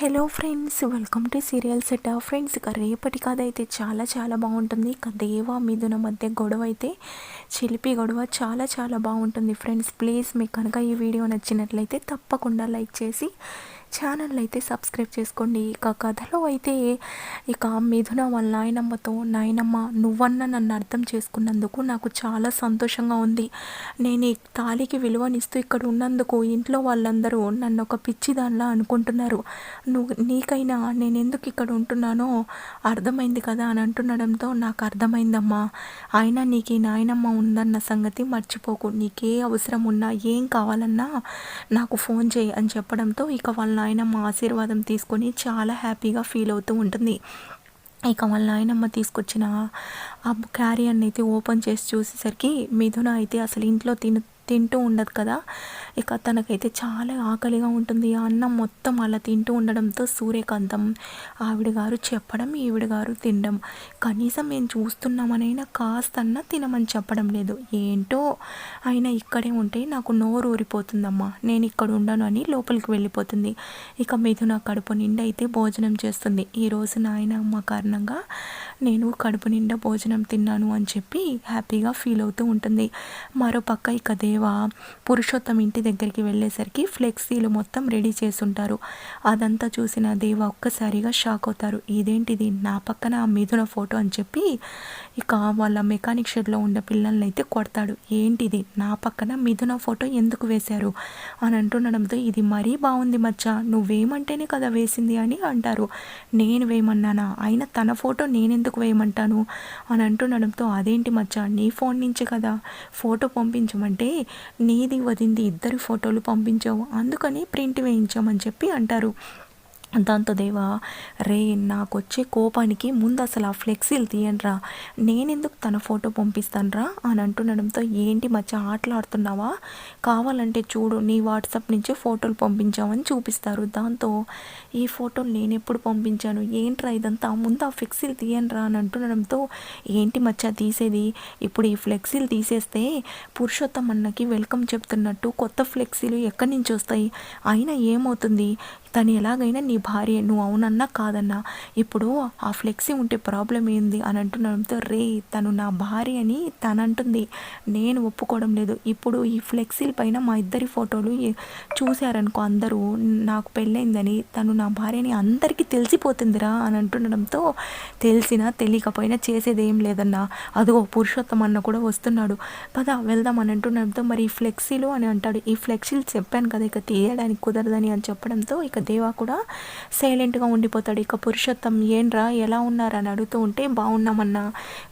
Hello friends welcome to serial set friends ఇక రేపటి కథ అయితే చాలా చాలా బాగుంటుంది. ఇక దేవ మిథున మధ్య గొడవ అయితే చిలిపి గొడవ చాలా చాలా బాగుంటుంది. ఫ్రెండ్స్ ప్లీజ్ మీకు కనుక ఈ వీడియో నచ్చినట్లయితే తప్పకుండా లైక్ చేసి ఛానల్ అయితే సబ్స్క్రైబ్ చేసుకోండి. ఇక కథలో అయితే ఇక మిథున వాళ్ళ నాయనమ్మతో నాయనమ్మ నువ్వన్న నన్ను అర్థం చేసుకున్నందుకు నాకు చాలా సంతోషంగా ఉంది. నేను ఈ తాళికి విలువనిస్తూ ఇక్కడ ఉన్నందుకు ఇంట్లో వాళ్ళందరూ నన్ను ఒక పిచ్చిదానిలా అనుకుంటున్నారు. నువ్వు నీకైనా నేను ఎందుకు ఇక్కడ ఉంటున్నానో అర్థమైంది కదా అని అంటుండడంతో నాకు అర్థమైందమ్మా. అయినా నీకు ఈ నాయనమ్మ ఉందన్న సంగతి మర్చిపోకు. నీకే అవసరం ఉన్నా ఏం కావాలన్నా నాకు ఫోన్ చేయి అని చెప్పడంతో ఇక వాళ్ళ నాయనమ్మ ఆశీర్వాదం తీసుకొని చాలా హ్యాపీగా ఫీల్ అవుతూ ఉంటుంది. ఇక వాళ్ళ నాయనమ్మ తీసుకొచ్చిన ఆ క్యారియర్ని అయితే ఓపెన్ చేసి చూసేసరికి మిథున అయితే అసలు ఇంట్లో తిను తింటూ ఉండదు కదా. ఇక తనకైతే చాలా ఆకలిగా ఉంటుంది. ఆ అన్నం మొత్తం అలా తింటూ ఉండడంతో సూర్యకాంతం ఆవిడ గారు చెప్పడం ఈవిడ గారు తినడం. కనీసం మేము చూస్తున్నామనైనా కాస్తన్నా తినమని చెప్పడం లేదు. ఏంటో? అయినా ఇక్కడే ఉంటే నాకు నోరు ఊరిపోతుందమ్మా. నేను ఇక్కడ ఉండను అని లోపలికి వెళ్ళిపోతుంది. ఇక మిథున కడుపు నిండా అయితే భోజనం చేస్తుంది. ఈరోజు నాయన అమ్మ కారణంగా నేను కడుపు నిండా భోజనం తిన్నాను అని చెప్పి హ్యాపీగా ఫీల్ అవుతూ ఉంటుంది. మరోపక్క ఇక దేవ పురుషోత్తం ఇంటి దగ్గరికి వెళ్ళేసరికి ఫ్లెక్సీలు మొత్తం రెడీ చేసుంటారు అదంతా చూసిన దేవ ఒక్కసారిగా షాక్ అవుతారు. ఇదేంటిది? నా పక్కన ఆ మిథున ఫోటో అని చెప్పి ఇక వాళ్ళ మెకానిక్ షెడ్లో ఉండే పిల్లల్ని అయితే కొడతాడు. ఏంటిది? నా పక్కన మిథున ఫోటో ఎందుకు వేశారు? అని అంటుండడంతో ఇది మరీ బాగుంది మచ్చ. నువ్వేమంటేనే కదా వేసింది అని అంటారు. నేను వేయమన్నానా? అయినా తన ఫోటో నేనెందుకు వేయమంటాను? అని అంటుండడంతో అదేంటి మచ్చ? నీ ఫోన్ నుంచి కదా. ఫోటో పంపించమంటే నీది వదింది ఇద్దరు ఫోటోలు పంపించావు అందుకని ప్రింట్ వేయించామని చెప్పి అంటారు. దాంతో దేవా రే నాకు వచ్చే కోపానికి ముందు అసలు ఆ ఫ్లెక్సీలు తీయండిరా. నేనెందుకు తన ఫోటో పంపిస్తానరా? అని అంటుండడంతో ఏంటి మచ్చ ఆటలాడుతున్నావా? కావాలంటే చూడు నీ వాట్సాప్ నుంచి ఫోటోలు పంపించామని చూపిస్తారు. దాంతో ఈ ఫోటోలు నేను ఎప్పుడు పంపించాను? ఏంట్రా ఇదంతా? ముందు ఆ ఫ్లెక్సీలు తీయండిరా అని అంటుండడంతో ఏంటి మచ్చ తీసేది? ఇప్పుడు ఈ ఫ్లెక్సీలు తీసేస్తే పురుషోత్తం అన్నకి వెల్కమ్ చెప్తున్నట్టు కొత్త ఫ్లెక్సీలు ఎక్కడి నుంచి వస్తాయి? అయినా ఏమవుతుంది? తను ఎలాగైనా నీ భార్య నువ్వు అవునన్నా కాదన్నా ఇప్పుడు ఆ ఫ్లెక్సీ ఉంటే ప్రాబ్లం ఏంది అని అంటున్నడంతో రే తను నా భార్య అని తను అంటుంది నేను ఒప్పుకోవడం లేదు. ఇప్పుడు ఈ ఫ్లెక్సీల పైన మా ఇద్దరి ఫోటోలు చూశారనుకో అందరూ నాకు పెళ్ళైందని తను నా భార్యని అందరికీ తెలిసిపోతుందిరా అని అంటుండడంతో తెలిసినా తెలియకపోయినా చేసేది ఏం లేదన్నా. అదిగో పురుషోత్తం అన్న కూడా వస్తున్నాడు. పద వెళ్దాం అని అంటుండడంతో మరి ఈ ఫ్లెక్సీలు అని అంటాడు. ఈ ఫ్లెక్సీలు చెప్పాను కదా ఇక తీయడానికి కుదరదని అని చెప్పడంతో ఇక దేవా కూడా సైలెంట్గా ఉండిపోతాడు. ఇక పురుషోత్తం ఏంట్రా ఎలా ఉన్నారని అడుగుతూ ఉంటే బాగున్నామన్నా.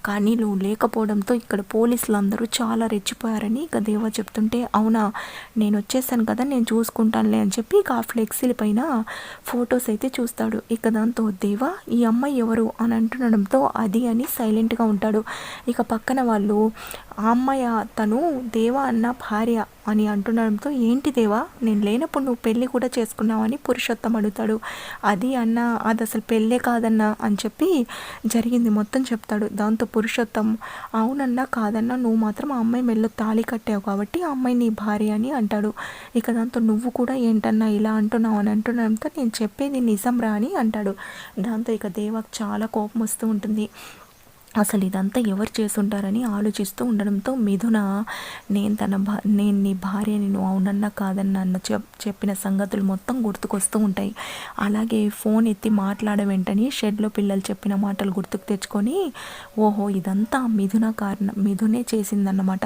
కానీ నువ్వు లేకపోవడంతో ఇక్కడ పోలీసులు అందరూ చాలా రెచ్చిపోయారని ఇక దేవా చెప్తుంటే అవునా నేను వచ్చేసాను కదా నేను చూసుకుంటానులే అని చెప్పి ఇక ఆ ఫ్లెక్సీల పైన ఫొటోస్ అయితే చూస్తాడు. ఇక దాంతో దేవా ఈ అమ్మాయి ఎవరు? అని అంటుండడంతో అది అని సైలెంట్గా ఉంటాడు. ఇక పక్కన వాళ్ళు ఆ అమ్మాయి తను దేవా అన్న భార్య అని అంటుండడంతో ఏంటి దేవా నేను లేనప్పుడు నువ్వు పెళ్ళి కూడా చేసుకున్నావని పురుషోత్తం అడుగుతాడు. అది అన్న అది అసలు పెళ్ళే కాదన్నా అని చెప్పి జరిగింది. మొత్తం చెప్తాడు. దాంతో పురుషోత్తం అవునన్నా కాదన్నా నువ్వు మాత్రం ఆ అమ్మాయి మెల్ల తాళి కట్టావు కాబట్టి ఆ అమ్మాయి నీ భార్య అని అంటాడు. ఇక దాంతో నువ్వు కూడా ఏంటన్నా ఇలా అంటున్నావు అని అంటున్నంత నేను చెప్పేది నిజం రా అని అంటాడు. దాంతో ఇక దేవాకి చాలా కోపం వస్తూ ఉంటుంది. అసలు ఇదంతా ఎవరు చేసుంటారని ఆలోచిస్తూ ఉండడంతో మిథున నేను తన భా నేను నీ భార్య నేను అవునన్నా కాదన్నా అన్న చెప్ చెప్పిన సంగతులు మొత్తం గుర్తుకొస్తూ ఉంటాయి. అలాగే ఫోన్ ఎత్తి మాట్లాడ వెంటనే షెడ్లో పిల్లలు చెప్పిన మాటలు గుర్తుకు తెచ్చుకొని ఓహో ఇదంతా మిథున కారణం మిథునే చేసిందన్నమాట.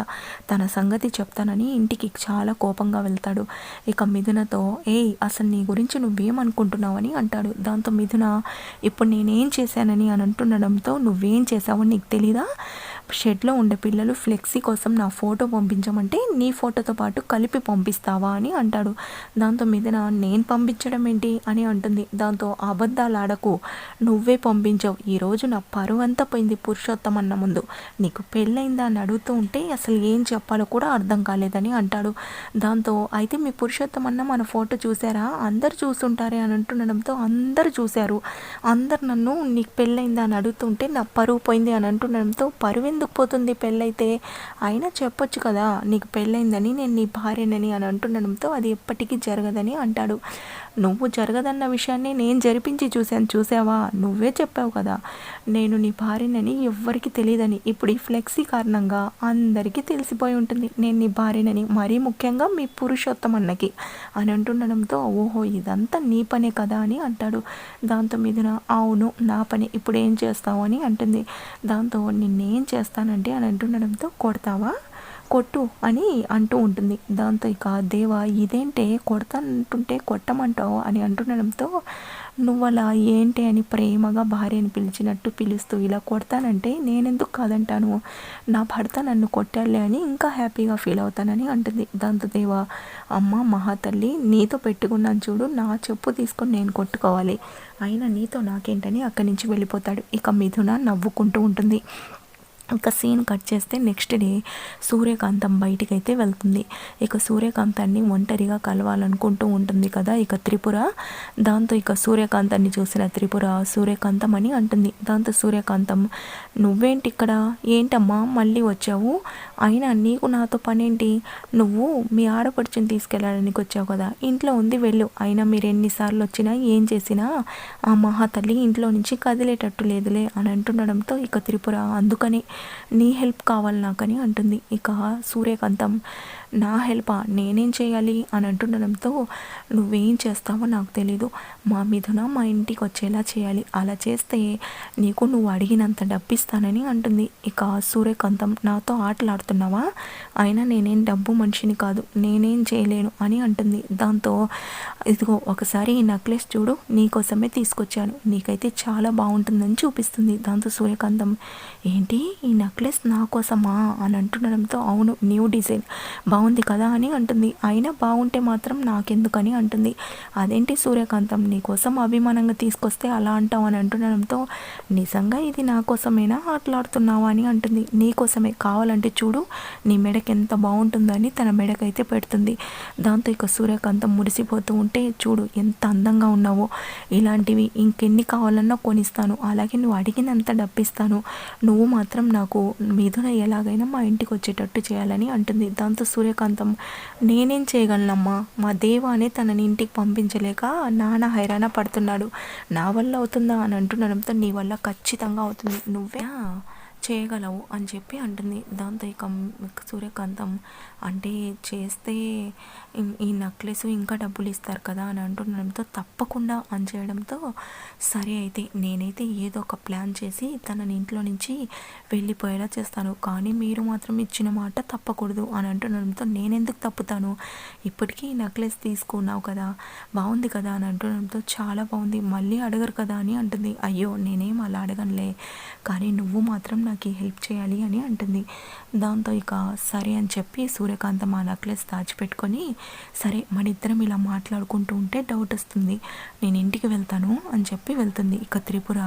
తన సంగతి చెప్తానని ఇంటికి చాలా కోపంగా వెళ్తాడు. ఇక మిథునతో ఏయ్ అసలు నీ గురించి నువ్వేమనుకుంటున్నావని అంటాడు. దాంతో మిథున ఇప్పుడు నేనేం చేశానని అని అంటుండడంతో నువ్వేం చేసావు నీకు తెలీదా? షెడ్లో ఉండే పిల్లలు ఫ్లెక్సీ కోసం నా ఫోటో పంపించమంటే నీ ఫోటోతో పాటు కలిపి పంపిస్తావా అని అంటాడు. దాంతో మీదన నేను పంపించడం ఏంటి అని అంటుంది. దాంతో అబద్ధాలు ఆడకు. నువ్వే పంపించావు. ఈరోజు నా పరువు అంతా పోయింది పురుషోత్తం అన్న ముందు. నీకు పెళ్ళైందా అని అడుగుతూ ఉంటే అసలు ఏం చెప్పాలో కూడా అర్థం కాలేదని అంటాడు. దాంతో అయితే మీ పురుషోత్తం అన్న మన ఫోటో చూసారా? అందరు చూస్తుంటారే అని అంటుండడంతో అందరు చూశారు. అందరు నన్ను నీకు పెళ్ళైందా అని అడుగుతుంటే నా పరువు పోయింది అని అంటుండడంతో పరువు ఎందుకు పోతుంది పెళ్ళైతే? అయినా చెప్పొచ్చు కదా నీకు పెళ్ళైందని నేను నీ భార్యనని అని అంటుండడంతో అది ఎప్పటికీ జరగదని అంటాడు. నువ్వు జరగదన్న విషయాన్ని నేను జరిపించి చూశాను చూసావా? నువ్వే చెప్పావు కదా నేను నీ భార్యనని ఎవ్వరికి తెలియదని. ఇప్పుడు ఈ ఫ్లెక్సీ కారణంగా అందరికీ తెలిసిపోయి ఉంటుంది నేను నీ భార్యనని మరీ ముఖ్యంగా మీ పురుషోత్తమన్నకి అని అంటుండడంతో ఓహో ఇదంతా నీ పనే కదా అని అంటాడు. దాంతో మీదున అవును నా పని ఇప్పుడు ఏం చేస్తావు? అని అంటుంది. దాంతో నిన్నేం చేస్తానంటే అని అంటుండడంతో కొడతావా? కొట్టు అని అంటూ ఉంటుంది. దాంతో ఇక దేవ ఇదేంటే కొడతానంటుంటే కొట్టమంటావు? అని అంటుండడంతో నువ్వు అలా ఏంటి అని ప్రేమగా భార్యని పిలిచినట్టు పిలుస్తూ ఇలా కొడతానంటే నేనెందుకు కాదంటాను? నా భర్త నన్ను కొట్టాలే అని ఇంకా హ్యాపీగా ఫీల్ అవుతానని అంటుంది. దాంతో దేవా అమ్మ మహాతల్లి నీతో పెట్టుకున్నాను చూడు నా చెప్పు తీసుకొని నేను కొట్టుకోవాలి. అయినా నీతో నాకేంటని అక్కడి నుంచి వెళ్ళిపోతాడు. ఇక మిథున నవ్వుకుంటూ ఉంటుంది. ఒక సీన్ కట్ చేస్తే నెక్స్ట్ డే సూర్యకాంతం బయటికి అయితే వెళ్తుంది. ఇక సూర్యకాంతాన్ని ఒంటరిగా కలవాలనుకుంటూ ఉంటుంది కదా ఇక త్రిపుర. దాంతో ఇక సూర్యకాంతాన్ని చూసిన త్రిపుర సూర్యకాంతం అని అంటుంది. దాంతో సూర్యకాంతం నువ్వేంటి ఇక్కడ ఏంటమ్మా? మళ్ళీ వచ్చావు? అయినా నీకు నాతో పనేంటి? నువ్వు మీ ఆడపడుచుని తీసుకెళ్ళడానికి వచ్చావు కదా. ఇంట్లో ఉంది వెళ్ళు. అయినా మీరు ఎన్నిసార్లు వచ్చినా ఏం చేసినా ఆ మహాతల్లి ఇంట్లో నుంచి కదిలేటట్టు లేదులే అని అంటుండడంతో ఇక త్రిపుర అందుకని నీ హెల్ప్ కావాలి నాకని అంటుంది. ఇక సూర్యకాంతం నా హెల్పా? నేనేం చేయాలి? అని అంటుండడంతో నువ్వేం చేస్తావో నాకు తెలీదు. మా మిథున మా ఇంటికి వచ్చేలా చేయాలి. అలా చేస్తే నీకు నువ్వు అడిగినంత డబ్బిస్తానని అంటుంది. ఇక సూర్యకాంతం నాతో ఆటలాడుతున్నావా? అయినా నేనేం డబ్బు మనిషిని కాదు. నేనేం చేయలేను అని అంటుంది. దాంతో ఇదిగో ఒకసారి ఈ నెక్లెస్ చూడు. నీకోసమే తీసుకొచ్చాను. నీకైతే చాలా బాగుంటుందని చూపిస్తుంది. దాంతో సూర్యకాంతం ఏంటి? ఈ ఈ నెక్లెస్ నా కోసమా అని అంటుండడంతో అవును న్యూ డిజైన్. బాగుంది కదా అని అంటుంది. అయినా బాగుంటే మాత్రం నాకెందుకని అంటుంది. అదేంటి సూర్యకాంతం? నీకోసం అభిమానంగా తీసుకొస్తే అలా అంటావు అని అంటుండడంతో నిజంగా ఇది నా కోసమేనా ఆటలాడుతున్నావా అని అంటుంది. నీకోసమే కావాలంటే చూడు నీ మెడకి ఎంత బాగుంటుందని తన మెడకైతే పెడుతుంది. దాంతో ఇక సూర్యకాంతం మురిసిపోతూ ఉంటే చూడు ఎంత అందంగా ఉన్నావో. ఇలాంటివి ఇంకెన్ని కావాలన్నా కొనిస్తాను. అలాగే నువ్వు అడిగినంత డబ్బిస్తాను. నువ్వు మాత్రం నాకు మిథున ఎలాగైనా మా ఇంటికి వచ్చేటట్టు చేయాలని అంటుంది. దాంతో సూర్యకాంతం నేనేం చేయగలనమ్మా? మా దేవానే తనని ఇంటికి పంపించలేక నాన్న హైరాణ పడుతున్నాడు. నా వల్ల అవుతుందా? అని అంటున్నడంతో నీ వల్ల ఖచ్చితంగా అవుతుంది. నువ్వే చేయగలవు అని చెప్పి అంటుంది. దాంతో ఇక సూర్యకాంతం అంటే చేస్తే ఈ నెక్లెస్ ఇంకా డబ్బులు ఇస్తారు కదా అని అంటుండడంతో తప్పకుండా అని చేయడంతో సరే అయితే నేనైతే ఏదో ఒక ప్లాన్ చేసి తనని ఇంట్లో నుంచి వెళ్ళిపోయేలా చేస్తాను. కానీ మీరు మాత్రం ఇచ్చిన మాట తప్పకూడదు అని అంటుండడంతో నేనెందుకు తప్పుతాను? ఇప్పటికీ ఈ నెక్లెస్ తీసుకున్నావు కదా బాగుంది కదా అని అంటుండడంతో చాలా బాగుంది మళ్ళీ అడగరు కదా అని అంటుంది. అయ్యో నేనేం అలా అడగనులే. కానీ నువ్వు మాత్రం నాకు హెల్ప్ చేయాలి అని అంటుంది. దాంతో ఇక సరే అని చెప్పి సూర్యకాంతం ఆ నెక్లెస్ దాచిపెట్టుకొని సరే మన ఇద్దరం ఇలా మాట్లాడుకుంటూ ఉంటే డౌట్ వస్తుంది. నేను ఇంటికి వెళ్తాను అని చెప్పి వెళ్తుంది. ఇక త్రిపుర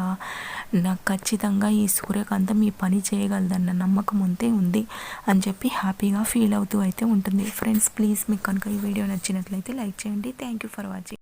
నాకు ఖచ్చితంగా ఈ సూర్యకాంతం ఈ పని చేయగలదన్న నమ్మకం ఉంటే ఉంది అని చెప్పి హ్యాపీగా ఫీల్ అవుతూ అయితే ఉంటుంది. ఫ్రెండ్స్ ప్లీజ్ మీకు కనుక ఈ వీడియో నచ్చినట్లయితే లైక్ చేయండి. Thank you for watching.